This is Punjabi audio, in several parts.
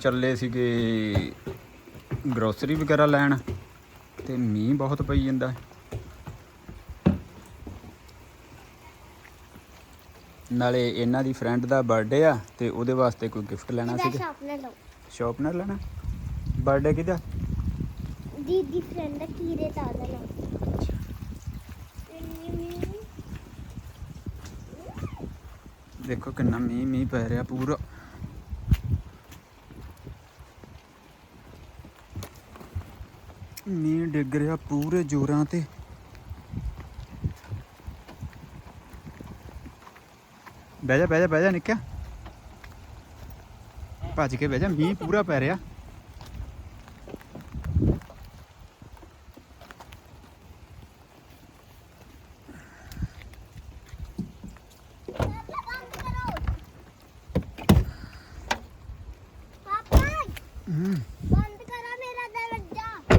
ਚੱਲੇ ਸੀਗੇ ਗਰੋਸਰੀ ਵਗੈਰਾ ਲੈਣ ਤੇ ਮੀਂਹ ਬਹੁਤ ਪਈ ਜਾਂਦਾ ਨਾਲੇ ਇਹਨਾਂ ਦੀ ਫਰੈਂਡ ਦਾ ਬਰਥਡੇ ਆ ਤੇ ਉਹਦੇ ਵਾਸਤੇ ਕੋਈ ਗਿਫਟ ਲੈਣਾ ਮੈਂ ਸੀਗਾ। ਸ਼ਾਰਪਨਰ ਲਓ। ਸ਼ਾਰਪਨਰ ਲੈਣਾ? ਬਰਥਡੇ ਕਿਹਦਾ? ਦੀਦੀ ਫਰੈਂਡ ਦਾ ਕੀਰੇ ਤਾਜ਼ਾ ਲਓ। ਦੇਖੋ ਕਿੰਨਾ ਮੀਂਹ ਮੀਂਹ ਪੈ ਰਿਹਾ ਪੂਰਾ। ਮੀਂਹ ਡਿੱਗ ਰਿਹਾ ਪੂਰੇ ਜ਼ੋਰਾਂ ਤੇ। ਬਹਿ ਜਾ ਬਹਿ ਜਾ ਬਹਿ ਜਾ ਨਿੱਕਿਆ। ਭੱਜ ਕੇ ਬਹਿ ਜਾ, ਮੀਂਹ ਪੂਰਾ ਪੈ ਰਿਹਾ ਪਾਪਾ ਹਮ, ਬੰਦ ਕਰਾ ਮੇਰਾ ਦਰਵਾਜ਼ਾ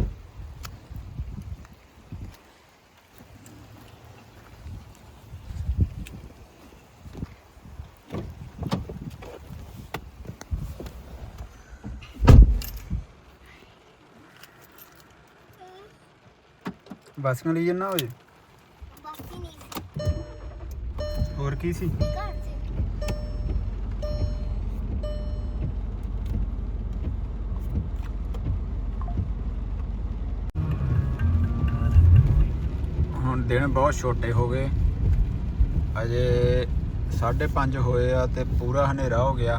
ਬਸ ਕਿਉਂ ਲਈ ਜੰਨਾ ਹੋਏ ਨਹੀਂ ਹੋਰ ਕੀ ਸੀ? ਘਰ ਚ ਹੁਣ ਦਿਨ ਬਹੁਤ ਛੋਟੇ ਹੋ ਗਏ। ਅਜੇ 5:30 ਹੋਏ ਆ ਤੇ ਪੂਰਾ ਹਨੇਰਾ ਹੋ ਗਿਆ।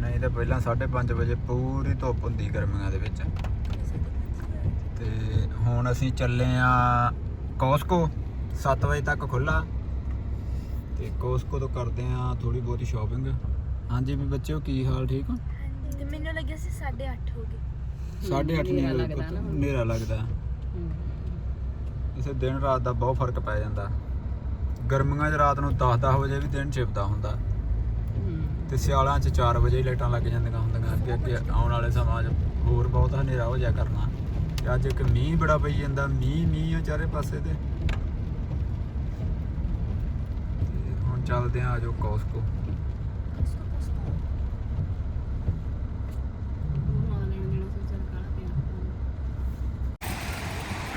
ਨਹੀਂ ਤਾਂ ਪਹਿਲਾਂ 5:30 ਵਜੇ ਪੂਰੀ ਧੁੱਪ ਹੁੰਦੀ ਗਰਮੀਆਂ ਦੇ ਵਿੱਚ। ਤੇ ਹੁਣ ਅਸੀਂ ਚੱਲੇ ਆ ਕੋਸਕੋ 7 ਵਜੇ ਤੱਕ ਖੁੱਲਾ ਤੇ ਕੋਸਕੋ ਤੋਂ ਕਰਦੇ ਆ ਥੋੜੀ ਬਹੁਤੀ ਸ਼ਾਪਿੰਗ ਹਾਂਜੀ ਵੀ ਬੱਚਿਓ ਕੀ ਹਾਲ ਠੀਕ ਹੋ? ਤੇ ਮੈਨੂੰ ਲੱਗਿਆ ਸੀ 8:30 ਹੋ ਗਏ। 8:30 ਨਹੀਂ ਹੋਏ ਪੁੱਤ ਹਨੇਰਾ ਲੱਗਦਾ। ਇਸੇ ਦਿਨ ਰਾਤ ਦਾ ਬਹੁਤ ਫ਼ਰਕ ਪੈ ਜਾਂਦਾ। ਗਰਮੀਆਂ 'ਚ ਰਾਤ ਨੂੰ 10-10 ਵਜੇ ਵੀ ਦਿਨ ਛਿਪਦਾ ਹੁੰਦਾ। ਤੇ ਸਿਆਲਾਂ 'ਚ 4 ਵਜੇ ਹੀ ਲਾਈਟਾਂ ਲੱਗ ਜਾਂਦੀਆਂ ਹੁੰਦੀਆਂ ਅੱਗੇ ਅੱਗੇ ਆਉਣ ਵਾਲੇ ਸਮਾਂ 'ਚ ਹੋਰ ਬਹੁਤ ਹਨੇਰਾ ਹੋ ਜਾ ਕਰਨਾ। ਤੇ ਅੱਜ ਇੱਕ ਮੀਂਹ ਬੜਾ ਪਈ ਜਾਂਦਾ ਮੀਂਹ ਮੀਂਹ ਆ ਚਾਰੇ ਪਾਸੇ ਤੇ। ਤੇ ਹੁਣ ਚੱਲਦੇ ਆ ਆਜੋ ਕੋਸਕੋ।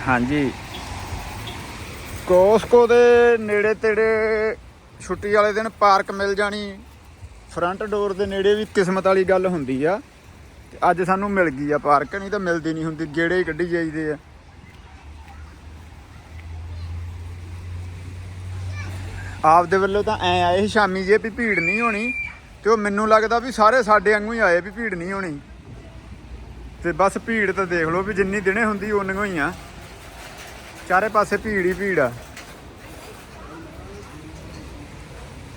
ਹਾਂਜੀ। ਕੋਸਕੋ ਦੇ ਨੇੜੇ ਤੇੜੇ ਛੁੱਟੀ ਵਾਲੇ ਦਿਨ ਪਾਰਕ ਮਿਲ ਜਾਣੀ। ਫਰੰਟ ਡੋਰ ਦੇ ਨੇੜੇ ਵੀ ਕਿਸਮਤ ਵਾਲੀ ਗੱਲ ਹੁੰਦੀ ਆ। ਤੇ ਅੱਜ ਸਾਨੂੰ ਮਿਲ ਗਈ ਆ ਪਾਰਕ, ਨਹੀਂ ਤਾਂ ਮਿਲਦੀ ਨਹੀਂ ਹੁੰਦੀ, ਗੇੜੇ ਹੀ ਕੱਢੀ ਜਾਈਦੇ ਆ। ਆਪਦੇ ਵੱਲੋਂ ਤਾਂ ਐ ਆਏ ਸੀ ਸ਼ਾਮੀ ਜੇ ਵੀ ਭੀੜ ਨਹੀਂ ਹੋਣੀ, ਤੇ ਉਹ ਮੈਨੂੰ ਲੱਗਦਾ ਵੀ ਸਾਰੇ ਸਾਡੇ ਵਾਂਗੂ ਹੀ ਆਏ ਵੀ ਭੀੜ ਨਹੀਂ ਹੋਣੀ। ਤੇ ਬਸ ਭੀੜ ਤਾਂ ਦੇਖ ਲਓ ਵੀ ਜਿੰਨੀ ਦਿਨੇ ਹੁੰਦੀ ਓਨੀਆਂ ਹੀ ਆ। ਚਾਰੇ ਪਾਸੇ ਭੀੜ ਹੀ ਭੀੜ ਆ।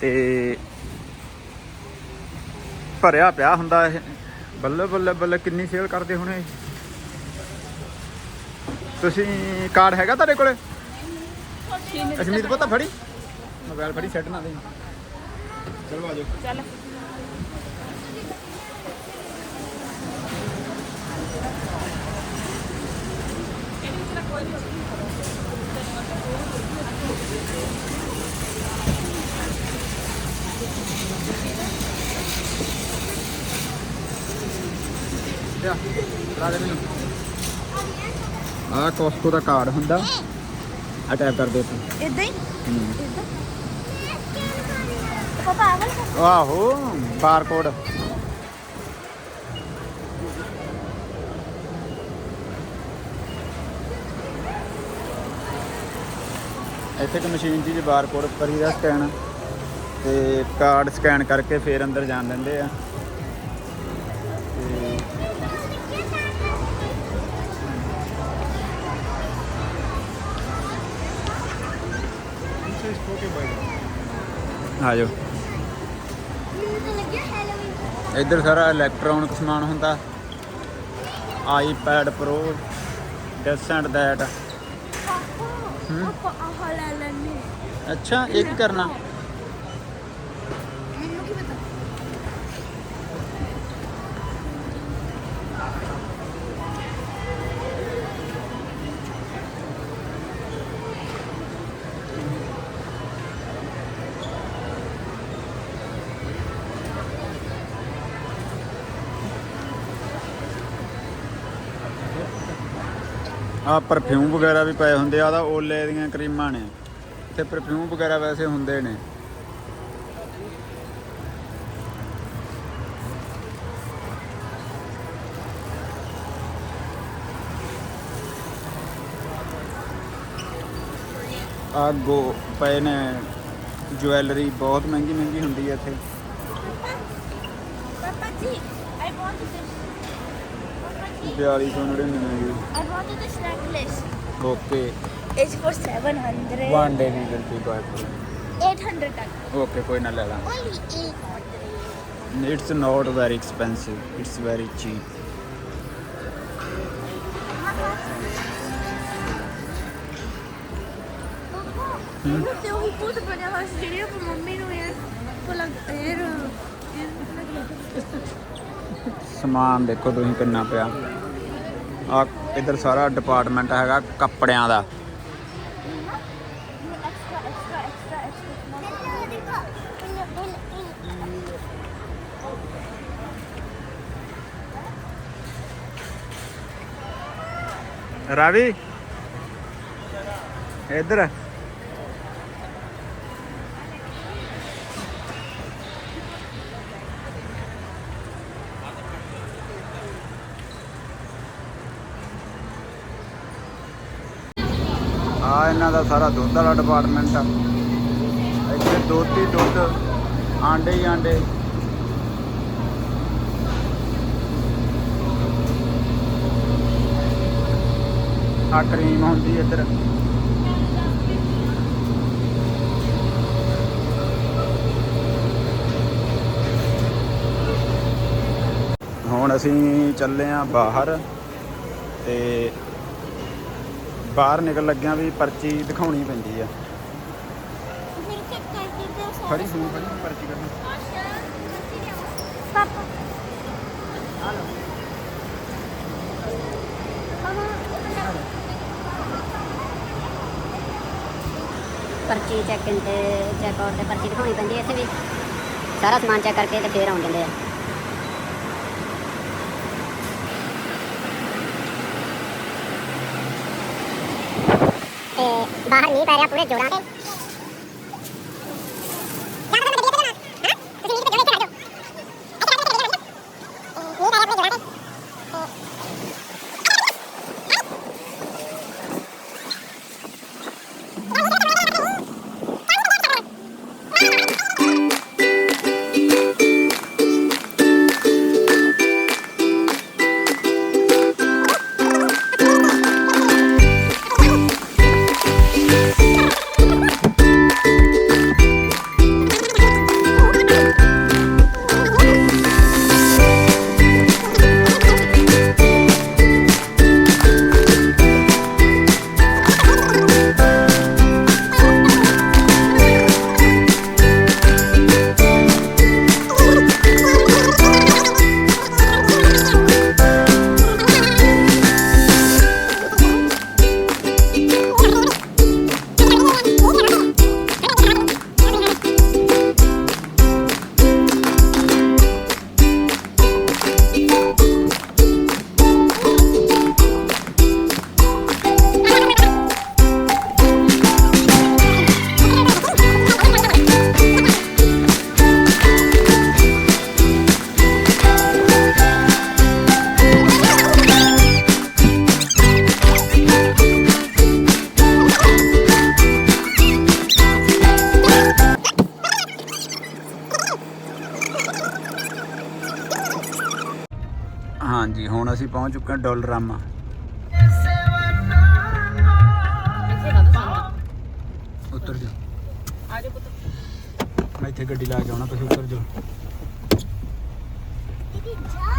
ਤੇ ਭਰਿਆ ਪਿਆ ਹੁੰਦਾ ਇਹ। ਬੱਲੇ ਬੱਲੇ ਬੱਲੇ ਕਿੰਨੀ ਸੇਲ ਕਰਦੇ ਹੋਣੇ ਤੁਸੀਂ ਕਾਰਡ ਹੈਗਾ ਤੁਹਾਡੇ ਕੋਲੇ? ਅਸ਼ਮੀਤ ਪੁੱਤ, ਫੜੀ। ਮੋਬਾਈਲ ਫੜੀ ਸੈੱਟ ਨਾ ਦੇ। ਚਲੋ ਆਜੋ ਚੱਲ। ਲਿਆ ਲਾ ਦੇ ਮੈਨੂੰ। ਆਹ ਕੋਸਕੋ ਦਾ ਕਾਰਡ ਹੁੰਦਾ। ਆ ਟੈਪ ਕਰ ਦੇ ਤੂੰ। ਇਦਾਂ ਹੀ? ਪਾਪਾ ਆ ਆਹੋ ਬਾਰਕੋਡ ਇੱਥੇ ਇੱਕ ਮਸ਼ੀਨ ਜੀ ਬਾਰਕੋਡ ਕਰੀਦਾ ਸਕੈਨ ਤੇ ਕਾਰਡ ਸਕੈਨ ਕਰਕੇ ਫੇਰ ਅੰਦਰ ਜਾਣ ਦਿੰਦੇ ਆ। ਆ ਜਾਓ ਇੱਧਰ ਸਾਰਾ ਇਲੈਕਟ੍ਰੋਨਿਕ ਸਮਾਨ ਹੁੰਦਾ। IPad Pro this and that ਅੱਛਾ ਇਹ ਕੀ ਕਰਨਾ। ਆ ਪਰਫਿਊਮ ਵਗੈਰਾ ਵੀ ਪਏ ਹੁੰਦੇ ਆ ਉਹਦਾ ਓਲੇ ਦੀਆਂ ਕਰੀਮਾਂ ਨੇ। ਤੇ ਪਰਫਿਊਮ ਵਗੈਰਾ ਵੈਸੇ ਹੁੰਦੇ ਨੇ। ਆ ਗੋ ਪਏ ਨੇ ਜੁਐਲਰੀ ਬਹੁਤ ਮਹਿੰਗੀ ਮਹਿੰਗੀ ਹੁੰਦੀ ਹੈ ਇੱਥੇ। Papa G, I wanted this. Papa G, 4299. ਦੀ I wanted this necklace. Okay It's for 700. One day we will be buy 800 tak. Okay ਕੋਈ ਨਾ ਲੈ ਲਾਂ Only 800. It's not very expensive it's very cheap ਉਹ ਤੇ ਉਹ ਪੁੱਤ ਬਣਿਆ ਹੋਇਆ ਸੀ ਜਿਹੜੀ ਆਪਾਂ ਮੰਮੀ ਨੂੰ ਯਾਰ ਕੋਲ ਇਹ ਸਮਾਨ ਦੇਖੋ ਤੁਸੀਂ ਕਿੰਨਾ ਪਿਆ। ਆ ਇਧਰ ਸਾਰਾ ਡਿਪਾਰਟਮੈਂਟ ਹੈਗਾ ਕੱਪੜਿਆਂ ਦਾ। ਐਕਸਟਰਾ ਰਾਵੀ। ਇਧਰ ਆ ਇਹਨਾਂ ਦਾ ਸਾਰਾ ਦੁੱਧ ਵਾਲਾ ਡਿਪਾਰਟਮੈਂਟ ਆ। ਇੱਥੇ ਦੁੱਧ ਹੀ ਦੁੱਧ, ਆਂਡੇ ਹੀ ਆਂਡੇ। ਆ ਕਰੀਮ ਹੁੰਦੀ ਇੱਧਰ। ਹੁਣ ਅਸੀਂ ਚੱਲੇ ਆ ਬਾਹਰ ਤੇ ਬਾਹਰ ਨਿਕਲ ਲੱਗਿਆ ਵੀ ਪਰਚੀ ਦਿਖਾਉਣੀ ਪੈਂਦੀ ਆ। ਫੜੀ ਫੋਨ ਫੜੀ ਪਰਚੀ ਪਾਪਾ। ਪਰਚੀ ਚੈੱਕ ਇਨ ਤੇ ਚੈੱਕ ਆਊਟ ਤੇ ਪਰਚੀ ਦਿਖਾਉਣੀ ਪੈਂਦੀ ਹੈ ਇੱਥੇ ਵੀ। ਸਾਰਾ ਸਮਾਨ ਚੈੱਕ ਕਰਕੇ ਤੇ ਫੇਰ ਆਉਣ ਦਿੰਦੇ ਆ। ਤੇ ਬਾਹਰ ਮੀਂਹ ਪੈ ਰਿਹਾ ਪੂਰੇ ਜੋਰਾਂ ਤੇ। ਆ ਜਾ ਪੁੱਤ। ਮੈਂ ਇੱਥੇ ਗੱਡੀ ਲਾ ਕੇ ਆਉਣਾ ਤੁਸੀਂ ਉੱਤਰ ਜਾਓ। ਦੀਦੀ ਜਾ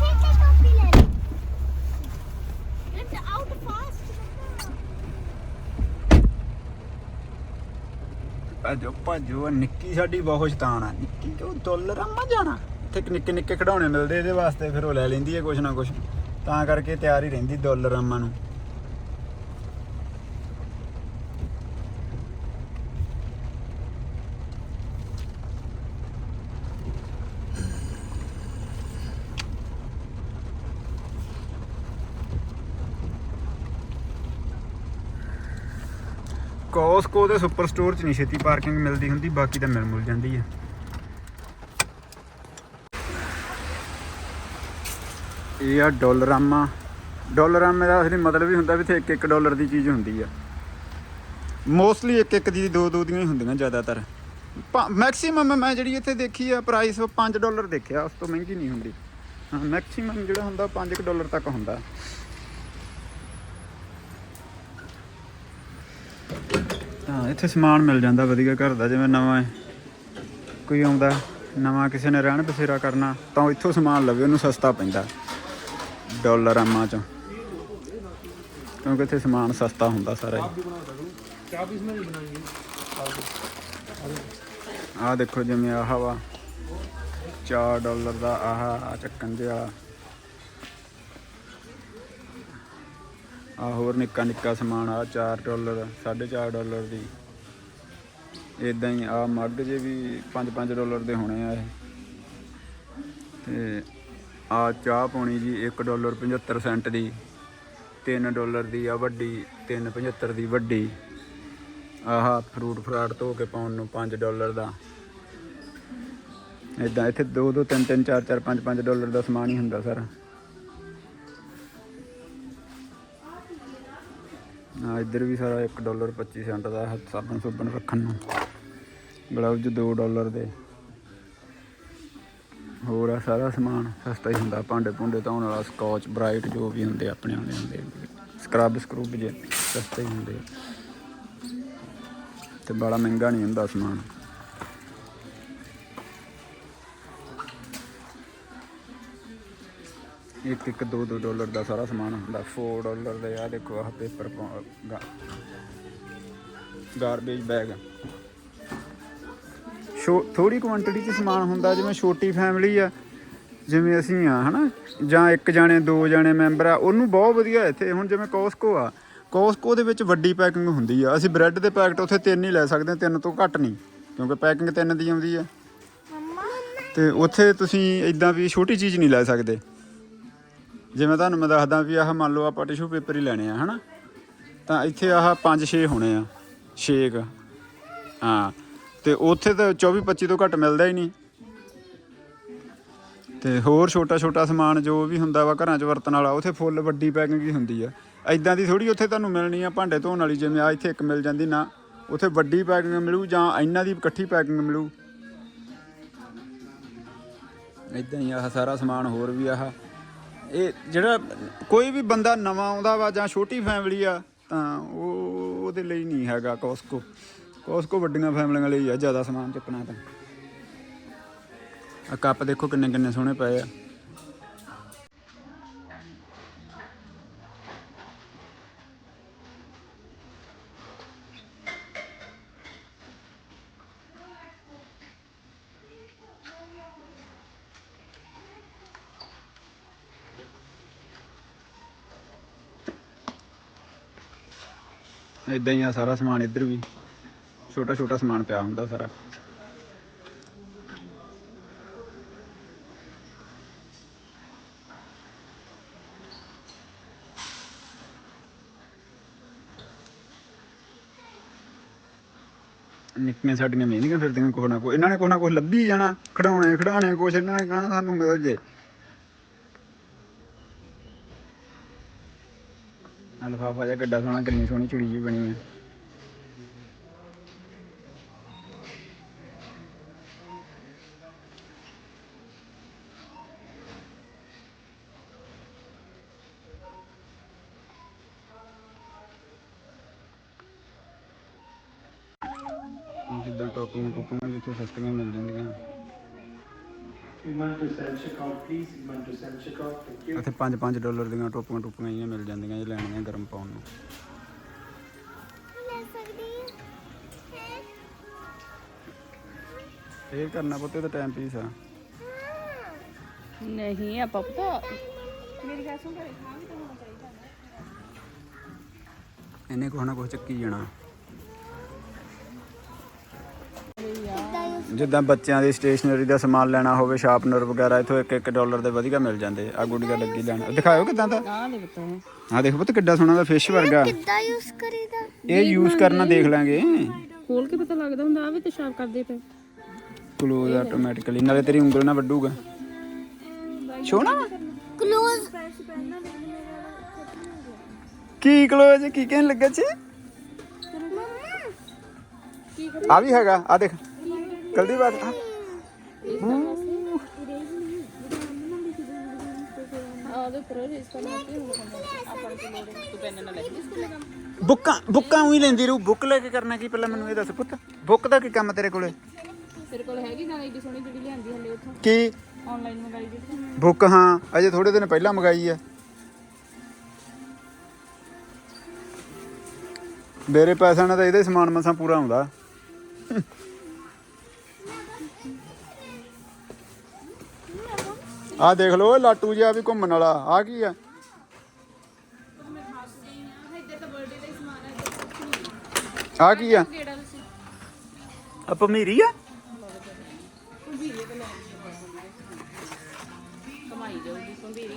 ਠੀਕ ਹੈ ਟੋਪੀ ਲੈ ਲੈ ਲੈਟਸ ਆਊਟ ਫਾਸਟ ਭਾਜੋ ਭਾਜੋ ਨਿੱਕੀ ਸਾਡੀ ਬਹੁਤ ਸ਼ੈਤਾਨ ਆ। ਨਿੱਕੀ ਕਿਉਂ ਡੋਲਰਾਮਾ ਜਾਣਾ। ਇੱਥੇ ਨਿੱਕੇ ਨਿੱਕੇ ਖਿਡੌਣੇ ਮਿਲਦੇ ਇਹਦੇ ਵਾਸਤੇ ਫਿਰ ਉਹ ਲੈ ਲੈਂਦੀ ਹੈ ਕੁਛ ਨਾ ਕੁਛ। ਤਾਂ ਕਰਕੇ ਤਿਆਰ ਹੀ ਰਹਿੰਦੀ ਡੋਲਰਾਮਾ ਨੂੰ। ਕੋਸਕੋ ਦੇ ਸੁਪਰ ਸਟੋਰ 'ਚ ਨਹੀਂ ਛੇਤੀ ਪਾਰਕਿੰਗ ਮਿਲਦੀ ਹੁੰਦੀ, ਬਾਕੀ ਤਾਂ ਮਿਲ ਮੁਲ ਜਾਂਦੀ ਹੈ ਇਹ ਆ ਡਾਲਰਾਮਾ। ਡਾਲਰਾਮੇ ਦਾ ਅਸਲੀ ਮਤਲਬ ਹੀ ਹੁੰਦਾ ਵੀ ਇੱਥੇ 1-1 ਡਾਲਰ ਦੀ ਚੀਜ਼ ਹੁੰਦੀ ਆ। ਮੋਸਟਲੀ ਇੱਕ ਇੱਕ ਦੀ ਦੋ ਦੋ ਦੀਆਂ ਹੀ ਹੁੰਦੀਆਂ ਜ਼ਿਆਦਾਤਰ। ਮੈਕਸਿਮਮ ਮੈਂ ਜਿਹੜੀ ਇੱਥੇ ਦੇਖੀ ਆ ਪ੍ਰਾਈਸ ਉਹ 5 ਡਾਲਰ ਦੇਖਿਆ, ਉਸ ਤੋਂ ਮਹਿੰਗੀ ਨਹੀਂ ਹੁੰਦੀ। ਹਾਂ ਮੈਕਸਿਮਮ ਜਿਹੜਾ ਹੁੰਦਾ 5 ਡਾਲਰ ਤੱਕ ਹੁੰਦਾ। ਹਾਂ ਇੱਥੇ ਸਮਾਨ ਮਿਲ ਜਾਂਦਾ ਵਧੀਆ ਘਰ ਦਾ, ਜਿਵੇਂ ਨਵਾਂ ਕੋਈ ਆਉਂਦਾ, ਨਵਾਂ ਕਿਸੇ ਨੇ ਰਹਿਣ ਬਸੇਰਾ ਕਰਨਾ, ਤਾਂ ਉਹ ਇੱਥੋਂ ਸਮਾਨ ਲਵੇ, ਉਹਨੂੰ ਸਸਤਾ ਪੈਂਦਾ। ਡਾਲਰ ਆਮਾਂ 'ਚੋਂ। ਕਿਉਂਕਿ ਇੱਥੇ ਸਮਾਨ ਸਸਤਾ ਹੁੰਦਾ ਸਾਰਾ ਹੀ। ਆਹ ਦੇਖੋ ਜਿਵੇਂ ਆਹ ਵਾ। 4 ਡਾਲਰ ਦਾ ਆਹ ਆ ਚੱਕਣ ਜਿਹਾ। ਆ ਹੋਰ ਨਿੱਕਾ ਨਿੱਕਾ ਸਮਾਨ ਆ 4 ਡਾਲਰ 4.5 ਡਾਲਰ ਦੀ। ਇਦਾਂ ਹੀ ਆ ਮੱਗ ਜੇ ਵੀ 5-5 ਡਾਲਰ ਦੇ ਹੋਣੇ ਆ ਇਹ। ਤੇ ਆ ਚਾਹ ਪਾਉਣੀ ਜੀ 1 ਡਾਲਰ 75 ਸੈਂਟ ਦੀ 3 ਡਾਲਰ ਦੀ ਆ ਵੱਡੀ 3.75 ਦੀ ਵੱਡੀ। ਆਹ ਫਰੂਟ ਫਰਾਟ ਧੋ ਕੇ ਪਾਉਣ ਨੂੰ 5 ਡਾਲਰ ਦਾ। ਇਦਾਂ ਇੱਥੇ 2 2 3 3 4 4 5 5 ਡਾਲਰ ਦਾ ਸਮਾਨ ਹੀ ਹੁੰਦਾ ਸਾਰਾ। ਆ ਇੱਧਰ ਵੀ ਸਾਰਾ 1 ਡਾਲਰ 25 ਸੈਂਟ ਦਾ ਸਾਬਣ ਸੁਬਣ ਰੱਖਣ ਨੂੰ। ਗਲਵਜ਼ 2 ਡਾਲਰ ਦੇ। ਹੋਰ ਆ ਸਾਰਾ ਸਮਾਨ, ਸਸਤਾ ਹੀ ਹੁੰਦਾ। ਭਾਂਡੇ ਭੁੰਡੇ ਧੋਣ ਵਾਲਾ ਸਕੌਚ, ਬ੍ਰਾਈਟ ਜੋ ਵੀ ਹੁੰਦੇ, ਆਪਣੇ ਆਉਂਦੇ ਹੁੰਦੇ। ਸਕਰਬ ਸਕਰੂਬ ਜੇ, ਸਸਤੇ ਹੁੰਦੇ। ਆ। ਤੇ ਬੜਾ ਮਹਿੰਗਾ ਨਹੀਂ ਹੁੰਦਾ ਸਮਾਨ। ਇੱਕ ਇੱਕ ਦੋ ਦੋ ਡਾਲਰ ਦਾ ਸਾਰਾ ਸਮਾਨ ਹੁੰਦਾ। 4 ਡਾਲਰ ਦੇ ਆ ਦੇਖੋ ਆਹ ਪੇਪਰ ਗਾਰਬੇਜ ਬੈਗ ਛੋ ਥੋੜੀ ਕੁਆਂਟੀਟੀ ਚ ਸਮਾਨ ਹੁੰਦਾ ਜਿਵੇਂ ਛੋਟੀ ਫੈਮਿਲੀ ਆ ਜਿਵੇਂ ਅਸੀਂ ਆ ਹਨਾ? ਜਾਂ ਇੱਕ ਜਾਣੇ ਦੋ ਜਾਣੇ ਮੈਂਬਰ ਆ ਉਹਨੂੰ ਬਹੁਤ ਵਧੀਆ ਇੱਥੇ ਹੁਣ ਜਿਵੇਂ ਕੋਸਕੋ ਆ ਕੋਸਕੋ ਦੇ ਵਿੱਚ ਵੱਡੀ ਪੈਕਿੰਗ ਹੁੰਦੀ ਆ। ਅਸੀਂ ਬ੍ਰੈਡ ਦੇ ਪੈਕਟ ਉੱਥੇ ਤਿੰਨ ਹੀ ਲੈ ਸਕਦੇ ਹਾਂ ਤਿੰਨ ਤੋਂ ਘੱਟ ਨਹੀਂ ਕਿਉਂਕਿ ਪੈਕਿੰਗ ਤਿੰਨ ਦੀ ਆਉਂਦੀ ਆ। ਤੇ ਉੱਥੇ ਤੁਸੀਂ ਇਦਾਂ ਵੀ ਛੋਟੀ ਚੀਜ਼ ਨਹੀਂ ਲੈ ਸਕਦੇ। ਜਿਵੇਂ ਤੁਹਾਨੂੰ ਮੈਂ ਦੱਸਦਾ ਵੀ ਆਹ ਮੰਨ ਲਓ ਆਪਾਂ ਟਿਸ਼ੂ ਪੇਪਰ ਹੀ ਲੈਣੇ ਆ, ਹਨਾ? ਤਾਂ ਇੱਥੇ ਆਹ 5-6 ਹੋਣੇ ਆ 6 ਹਾਂ, ਤੇ ਉੱਥੇ ਤਾਂ 24-25 ਤੋਂ ਘੱਟ ਮਿਲਦਾ ਹੀ ਨਹੀਂ। ਤੇ ਹੋਰ ਛੋਟਾ ਛੋਟਾ ਸਮਾਨ ਜੋ ਵੀ ਹੁੰਦਾ ਵਾ ਘਰਾਂ 'ਚ ਵਰਤਣ ਵਾਲਾ, ਉੱਥੇ ਫੁੱਲ ਵੱਡੀ ਪੈਕਿੰਗ ਹੀ ਹੁੰਦੀ ਆ। ਐਦਾਂ ਦੀ ਥੋੜੀ ਉੱਥੇ ਤੁਹਾਨੂੰ ਮਿਲਣੀ ਆ ਭਾਂਡੇ ਧੋਣ ਵਾਲੀ, ਜਿਵੇਂ ਆ ਇੱਥੇ ਇੱਕ ਮਿਲ ਜਾਂਦੀ ਨਾ, ਉੱਥੇ ਵੱਡੀ ਪੈਕਿੰਗ ਮਿਲੂ ਜਾਂ ਇਹਨਾਂ ਦੀ ਇਕੱਠੀ ਪੈਕਿੰਗ ਮਿਲੂ। ਇਦਾਂ ਹੀ ਆਹ ਸਾਰਾ ਸਮਾਨ ਹੋਰ ਵੀ ਆਹ ਇਹ ਜਿਹੜਾ ਕੋਈ ਵੀ ਬੰਦਾ ਨਵਾਂ ਆਉਂਦਾ ਵਾ ਜਾਂ ਛੋਟੀ ਫੈਮਿਲੀ ਆ, ਤਾਂ ਉਹ ਉਹਦੇ ਲਈ ਨਹੀਂ ਹੈਗਾ ਕੋਸਕੋ ਕੋਸਕੋ ਵੱਡੀਆਂ ਫੈਮਲੀਆਂ ਲਈ ਆ, ਜ਼ਿਆਦਾ ਸਮਾਨ ਚੱਕਣਾ ਤਾਂ। ਆ ਕੱਪ ਦੇਖੋ ਕਿੰਨੇ ਕਿੰਨੇ ਸੋਹਣੇ ਪਏ ਆ। ਇਦਾਂ ਹੀ ਆ ਸਾਰਾ ਸਮਾਨ ਇੱਧਰ ਵੀ। ਛੋਟਾ ਛੋਟਾ ਸਮਾਨ ਪਿਆ ਹੁੰਦਾ ਸਾਰਾ। ਨਿੱਕੀਆਂ ਸਾਡੀਆਂ ਮਹਿੰਦੀਆਂ ਫਿਰਦੀਆਂ ਕੋਹ ਨਾ ਕੋ ਇਹਨਾਂ ਨੇ ਕੋਹ ਨਾ ਕੋ ਲੱਭੀ ਜਾਣਾ ਖੜਾਉਣੇ ਖੜਾਣੇ ਕੁਛ ਇਹਨਾਂ ਨੇ ਕਹਣਾ ਸਾਨੂੰ ਮਿਲ ਜੇ। ਆਹ ਲਿਫਾਫਾ ਜਿਹਾ ਗੱਡਾ ਸੋਹਣਾ ਕਿੰਨੀ ਸੋਹਣੀ ਚਿੜੀ ਜੀ ਬਣੀ ਹੈ ਜਿੱਦਾਂ ਟੋਪੀਆਂ ਟੋਪੀਆਂ ਜਿੱਥੇ ਸਸਤੀਆਂ ਮਿਲ ਜਾਂਦੀਆਂ We checkout, please. We want to send checkout. Thank you. ਇੱਥੇ 5-5 ਡਾਲਰ ਦੀਆਂ ਟੋਪੀਆਂ ਟੋਪੀਆਂ ਹੀ ਮਿਲ ਜਾਂਦੀਆਂ ਜੇ ਲੈਣੀਆਂ ਗਰਮ ਪਾਉਣ ਨੂੰ ਲੈ ਸਕਦੀ ਹੈ ਇਹ ਕਰਨਾ ਪੁੱਤੇ ਤਾਂ ਟਾਈਮ ਪੀਸ ਆ ਨਹੀਂ ਆਪਾਂ ਪਤਾ ਮੇਰੀ ਗੱਲ ਸੁਣ ਖਾਂ ਵੀ ਤਾਂ ਹੋਣਾ ਚਾਹੀਦਾ ਇਹਨੇ ਕੁਛ ਨਾ ਕੁਛ ਚੱਕੀ ਜਾਣਾ ਇਦਾਂ ਹੀ ਜਿੱਦਾਂ ਬੱਚਿਆਂ ਦੀ ਸਟੇਸ਼ਨਰੀ ਦਾ ਸਮਾਨ ਲੈਣਾ ਹੋਵੇ ਸ਼ਾਰਪਨਰ ਵਗੈਰਾ ਇਥੋਂ 1-1 ਡਾਲਰ ਦੇ ਵਧੀਆ ਮਿਲ ਜਾਂਦੇ ਆ। ਗੁੱਡੀਆਂ ਲੱਗੀ ਲੈਣ। ਦਿਖਾਓ ਕਿਦਾਂ ਦਾ? ਆਹ ਦੇਖੋ ਪੁੱਤ ਕਿੱਡਾ ਸੋਹਣਾ ਦਾ ਫਿਸ਼ ਵਰਗਾ। ਕਿੱਦਾਂ ਯੂਜ਼ ਕਰੀਦਾ? ਇਹ ਯੂਜ਼ ਕਰਨਾ ਦੇਖ ਲਾਂਗੇ। ਖੋਲ ਕੇ ਪਤਾ ਲੱਗਦਾ ਹੁੰਦਾ ਆ ਵੀ ਪਿਸ਼ਾਬ ਕਰਦੇ ਪਏ। ਕਲੋਜ਼ ਆਟੋਮੈਟਿਕਲੀ ਨਾਲੇ ਤੇਰੀ ਉਂਗਲ ਨਾਲ ਵੱਡੂਗਾ ਸੋਹਣਾ? ਕਲੋਜ਼ ਕੀ ਕਲੋਜ਼ ਕੀ ਕਹਿਣ ਲੱਗਾ ਸੀ ਆ ਵੀ ਹੈਗਾ ਆ ਦੇਖ। ਜਲਦੀ ਬਾਤ ਆ। ਬੁੱਕਾਂ ਬੁੱਕਾਂ ਉਹੀ ਲੈਂਦੀ ਰਹੂ। ਬੁੱਕ ਲੈ ਕੇ ਕਰਨਾ ਕੀ ਪਹਿਲਾਂ ਮੈਨੂੰ ਇਹ ਦੱਸ ਪੁੱਤ। ਬੁੱਕ ਦਾ ਕੀ ਕੰਮ ਤੇਰੇ ਕੋਲੇ? ਤੇਰੇ ਕੋਲ ਹੈਗੀ ਗਾਣਾ ਏਡੀ ਸੋਹਣੀ ਜਿਹੜੀ ਲਿਆਂਦੀ ਹਲੇ ਉੱਥੋਂ? ਕੀ? ਆਨਲਾਈਨ ਮੰਗਾਈ ਜਿਹੜੀ ਬੁੱਕ ਹਾਂ ਅਜੇ ਥੋੜੇ ਦਿਨ ਪਹਿਲਾਂ ਮੰਗਾਈ ਆ। ਮੇਰੇ ਪੈਸਿਆਂ ਨਾਲ ਤਾਂ ਇਹਦੇ ਸਮਾਨ ਮਸਾਂ ਪੂਰਾ ਹੁੰਦਾ। ਆ ਦੇਖ ਲਓ ਇਹ ਲਾਟੂ ਜਿਹਾ ਵੀ ਘੁੰਮਣ ਵਾਲਾ ਆ ਕੀ ਆ? ਆ ਕੀ ਆ? ਆ ਭਮੀਰੀ ਆ?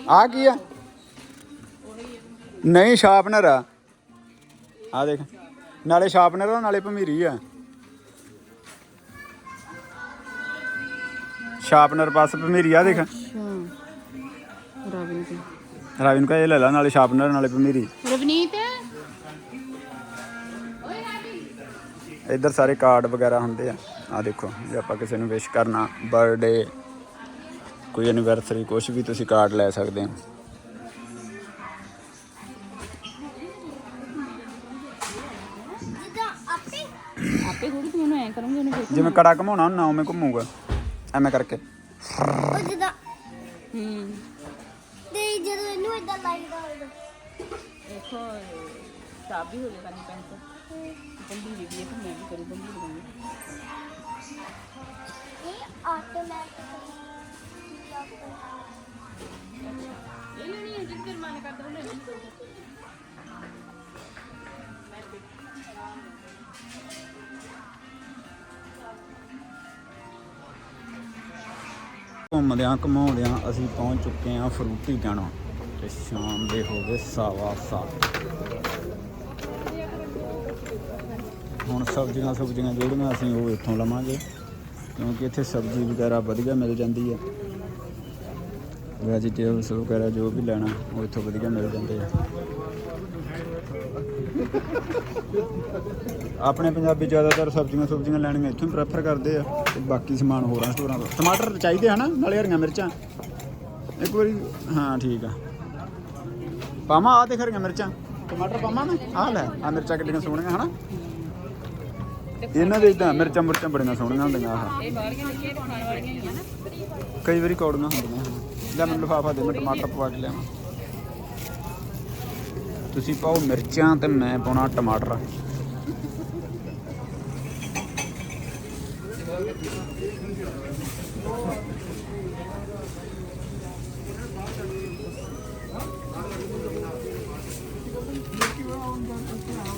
ਆ ਕੀ ਆ? ਨਹੀਂ ਸ਼ਾਰਪਨਰ ਆ। ਆ ਦੇਖ ਨਾਲੇ ਸ਼ਾਰਪਨਰ ਆ ਨਾਲੇ ਭਮੀਰੀ ਆ। ਸ਼ਾਰਪਨਰ ਪਾਸ ਭਮੀਰੀ ਆ ਦੇਖ। ਰਵੀ ਤੇ ਰਾਵੀ ਨੂੰ ਕਹੇ ਲੈ ਲੈ ਨਾਲੇ ਸ਼ਾਰਪਨਰ ਨਾਲੇ ਭਮੀਰੀ ਰਵਨੀਤ? ਇੱਧਰ ਸਾਰੇ ਕਾਰਡ ਵਗੈਰਾ ਹੁੰਦੇ ਆ। ਆ ਦੇਖੋ ਜੇ ਆਪਾਂ ਕਿਸੇ ਨੂੰ ਵਿਸ਼ ਕਰਨਾ ਬਰਥਡੇ ਕੋਈ ਐਨੀਵਰਸਰੀ ਕੁਝ ਵੀ ਤੁਸੀਂ ਕਾਰਡ ਲੈ ਸਕਦੇ ਹੋ। ਜਿੱਦਾਂ ਆਪੇ ਆਪੇ ਥੋੜੀ ਤੂੰ ਉਹਨੂੰ ਐ ਕਰੂੰਗੀ ਉਹਨੇ ਵੇਖ ਜਿਵੇਂ ਕੜਾ ਘਮਾਉਣਾ ਹੁੰਦਾ ਉਵੇਂ ਘੁੰਮੂਗਾ। ਐਵੇਂ ਕਰਕੇ। ਉਹ ਜਿੱਦਾਂ ਹੂੰ। ਜਦੋਂ ਇਹਨੂੰ ਇਦਾਂ ਲਾਈਦਾ ਹੋਵੇ ਦੇਖੋ ਸਾਬ ਵੀ ਹੋ ਗਿਆ ਕੰਨੀ ਪੈਂਟ ਬੰਦੀ ਵੀ ਵੀ ਮੈਂ ਵੀ ਕਰੂ ਬੰਦੀ ਲਗਾਉਂਗੀ ਇਹ ਆਟੋਮੈਟਿਕ ਇਹ ਲੈਣੀ ਹੈ ਜਿੱਦ ਮਨ ਕਰਦਾ ਉਹ ਲੈ ਲਈ ਘੁੰਮਦਿਆਂ ਘਮਾਉਂਦਿਆਂ ਅਸੀਂ ਪਹੁੰਚ ਚੁੱਕੇ ਹਾਂ ਫਰੂਟੀ ਜਾਣਾ ਤੇ ਸ਼ਾਮ ਦੇ ਹੋ ਗਏ ਸਵਾ ਸੱਤ। ਹੁਣ ਸਬਜ਼ੀਆਂ ਸਬਜ਼ੀਆਂ ਜਿਹੜੀਆਂ ਅਸੀਂ ਉਹ ਇੱਥੋਂ ਲਵਾਂਗੇ ਕਿਉਂਕਿ ਇੱਥੇ ਸਬਜ਼ੀ ਵਗੈਰਾ ਵਧੀਆ ਮਿਲ ਜਾਂਦੀ ਹੈ। ਵੈਜੀਟੇਬਲਸ ਵਗੈਰਾ ਜੋ ਵੀ ਲੈਣਾ, ਉਹ ਇੱਥੋਂ ਵਧੀਆ ਮਿਲ ਜਾਂਦੇ ਆ। ਆਪਣੇ ਪੰਜਾਬੀ ਜ਼ਿਆਦਾਤਰ ਸਬਜ਼ੀਆਂ ਸੁਬਜ਼ੀਆਂ ਲੈਣੀਆਂ ਇੱਥੋਂ ਪ੍ਰੈਫਰ ਕਰਦੇ ਆ, ਤੇ ਬਾਕੀ ਸਮਾਨ ਹੋਰਾਂ ਸਟੋਰਾਂ ਤੋਂ। ਟਮਾਟਰ ਚਾਹੀਦੇ ਹਨਾ ਨਾਲੇ ਹਰੀਆਂ ਮਿਰਚਾਂ। ਇੱਕ ਵਾਰੀ, ਹਾਂ, ਠੀਕ ਆ। ਪਾਵਾਂ ਆ ਤੇ ਹਰੀਆਂ ਮਿਰਚਾਂ। ਟਮਾਟਰ ਪਾਵਾਂ ਮੈਂ? ਆ ਲੈ ਆ ਮਿਰਚਾਂ ਕਿੰਨੀਆਂ ਸੋਹਣੀਆਂ, ਹਨਾ? ਇਹਨਾਂ ਦੇ ਇਦਾਂ ਮਿਰਚਾਂ ਮੁਰਚਾਂ ਬੜੀਆਂ ਸੋਹਣੀਆਂ ਹੁੰਦੀਆਂ, ਆਹ। ਇਹ ਬਾਹਰ ਕੇ ਨਿੱਕੀਆਂ ਖਾਣ ਵਾਲੀਆਂ ਹੀ ਆ ਨਾ ਕਈ ਵਾਰੀ ਕੌੜੀਆਂ ਹੁੰਦੀਆਂ, ਹਾਂ। ਲੈ ਮੈਨੂੰ ਲਿਫਾਫਾ ਦੇ ਮੈਂ ਟਮਾਟਰ ਪਵਾ ਕੇ ਲਿਆਵਾਂ। ਤੁਸੀਂ ਪਾਓ ਮਿਰਚਾਂ ਤੇ ਮੈਂ ਪਾਉਣਾ ਟਮਾਟਰ।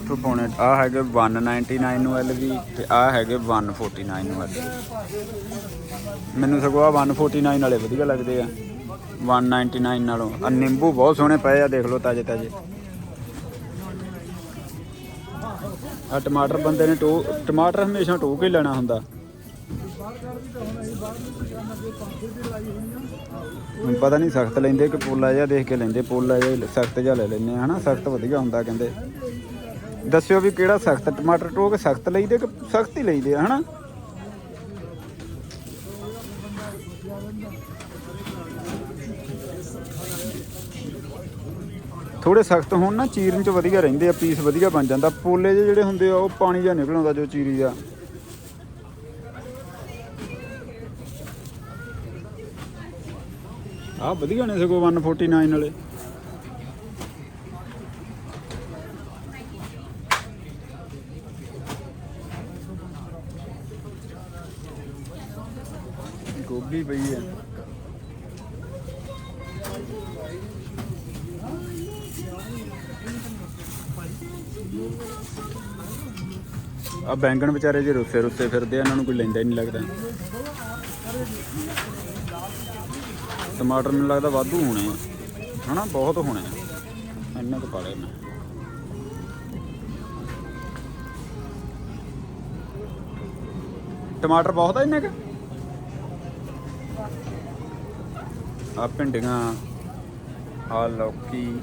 ਤੋਂ ਪਾਉਣੇ, ਆ ਹੈਗੇ 199 ਨੂੰ ਐਲਵੀ ਤੇ ਆ ਹੈਗੇ 149 ਨੂੰ ਐਲਵੀ ਮੈਨੂੰ ਸਗੋਂ ਆ 149 ਵਾਲੇ ਵਧੀਆ ਲੱਗਦੇ ਆ। 199 ਨਾਲੋਂ। ਆ ਨਿੰਬੂ ਬਹੁਤ ਸੋਹਣੇ ਪਏ ਆ, ਦੇਖ ਲਓ ਤਾਜੇ ਤਾਜੇ। ਆ ਟਮਾਟਰ ਬੰਦੇ ਨੇ ਟੋ ਟਮਾਟਰ ਹਮੇਸ਼ਾ ਟੋ ਕੇ ਲੈਣਾ ਹੁੰਦਾ। ਹੁਣ ਪਤਾ ਨਹੀਂ ਸਖਤ ਲੈਂਦੇ ਕਿ ਪੋਲਾ ਜਿਹਾ ਦੇਖ ਕੇ ਲੈਂਦੇ, ਪੋਲਾ ਜਿਹਾ ਸਖਤ ਜਿਹਾ ਲੈ ਲੈਂਦੇ ਹਨਾ? ਸਖਤ ਵਧੀਆ ਹੁੰਦਾ ਕਹਿੰਦੇ। ਦੱਸਿਓ ਵੀ ਕਿਹੜਾ ਸਖਤ, ਟਮਾਟਰ ਟੋ ਕੇ ਸਖਤ ਲਈਦੇ ਕਿ ਸਖਤ ਹੀ ਲਈਦੇ ਆ, ਹਨਾ? ਥੋੜੇ ਸਖਤ ਹੋਣ ਨਾ, ਚੀਰਨ ਚ ਵਧੀਆ ਰਹਿੰਦੇ ਆ, ਪੀਸ ਵਧੀਆ ਬਣ ਜਾਂਦਾ। ਪੋਲੇ ਜਿਹੇ ਜਿਹੜੇ ਹੁੰਦੇ ਆ, ਉਹ ਪਾਣੀ ਜਿਹਾ ਨਿਕਲ ਆਉਂਦਾ ਜੋ ਚੀਰੀ ਦਾ। ਆ ਵਧੀਆ ਨੇ ਸਗੋਂ 149 ਵਾਲੇ। ਗੋਭੀ ਪਈ ਹੈ ਆ ਬੈਂਗਣ ਵਿਚਾਰੇ ਜੇ ਰੁੱਸੇ ਰੁੱਸੇ ਫਿਰਦੇ ਆ, ਇਹਨਾਂ ਨੂੰ ਕੋਈ ਲੈਂਦਾ ਹੀ ਨਹੀਂ ਲੱਗਦਾ। ਟਮਾਟਰ ਮੈਨੂੰ ਲੱਗਦਾ ਵਾਧੂ ਹੋਣੇ ਆ। ਹਨਾ, ਬਹੁਤ ਹੋਣੇ ਆ। ਇੰਨਾ ਕੁ ਪਾ ਲਿਆ ਮੈਂ। ਟਮਾਟਰ ਬਹੁਤ ਆ ਇੰਨੇ ਕੁ? ਆ ਭਿੰਡੀਆਂ, ਆ ਲੌਕੀ